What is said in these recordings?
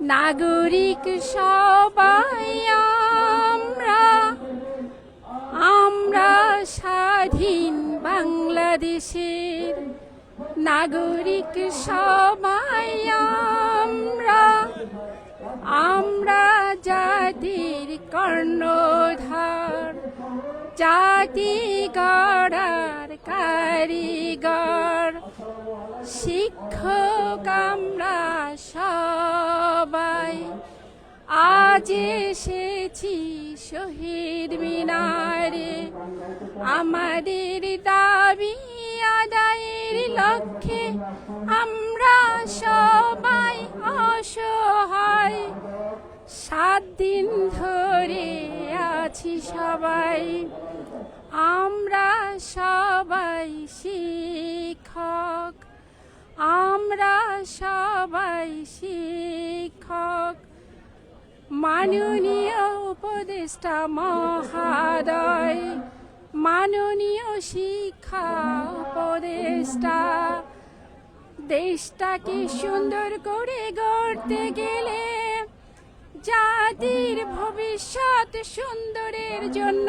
নাগরিক সবাই, আমরা আমরা স্বাধীন বাংলাদেশের নাগরিক সবাই, আমরা আমরা জাতির কর্ণধার, জাতি গড়ার কারিগর, শিক্ষক আজ এসেছি শহীদ মিনারে। আমাদের দাবি আদায়ের লক্ষ্যে আমরা সবাই অসহায়। সাত দিন ধরে আছি সবাই। আমরা সবাই শিক্ষক। আমরা সবাই শিক্ষক। মাননীয় উপদেষ্টা মহাদয়, মাননীয় শিক্ষা উপদেষ্টা, দেশটাকে সুন্দর করে গড়তে গেলে জাতির ভবিষ্যৎ সুন্দরের জন্য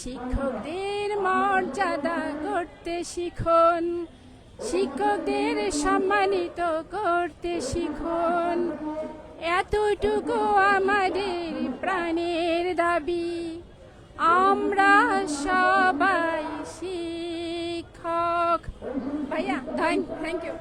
শিক্ষকদের মর্যাদা করতে শিখুন, শিক্ষকদের সম্মানিত করতে শিখুন। এতটুকু আমাদের প্রাণের দাবি। আমরা সবাই শিক্ষক। ভাইয়া থ্যাংক ইউ